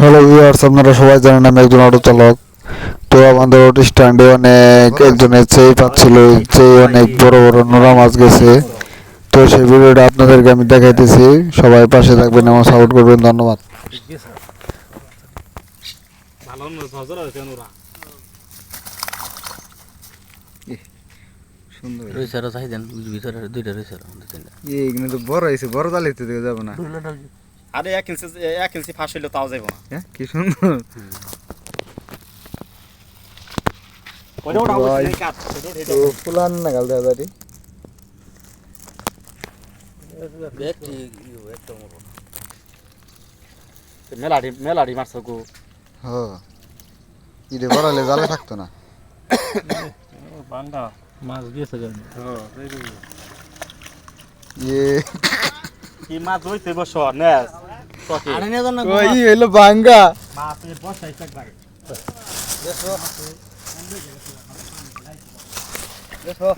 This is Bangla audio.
হ্যালো ভিউয়ার্স আপনারা সবাই জানেন আমি একজন অটো চালক তো আমাদের অটো স্ট্যান্ডে অনেক একজনের চেয়ে পাচ্ছিল চেয়ে অনেক বড় বড় নোরা মাছ গেছে। তো সেই ভিডিওটা আপনাদেরকে আমি দেখাইতেছি। সবাই পাশে থাকবেন এবং সাপোর্ট করবেন। ধন্যবাদ। ভালো নজর আছে ওরা সুন্দর রয়েছে আরও চাহিদেন ভিতরে দুইটা রয়েছে আরও দুই তিনটা এইখানে তো বড় হয়েছে বড় জালিতে যাব না। আরে এক ইঞ্চি এক ইঞ্চি ফাঁস হইলে তাও যাইব না। হ্যাঁ কি সুন্দর। ফুলান না গাল দেওয়া দাঁড়ি মেলাডি মেলাডি মারছ গো। হ। ইরে বড়ালে জালে থাকতো না। বাঙ্গা মাছ গিয়েছে ইয়ে। কি মাছ হইতে বস নেস। ওই বসাই থাকবে দেখো।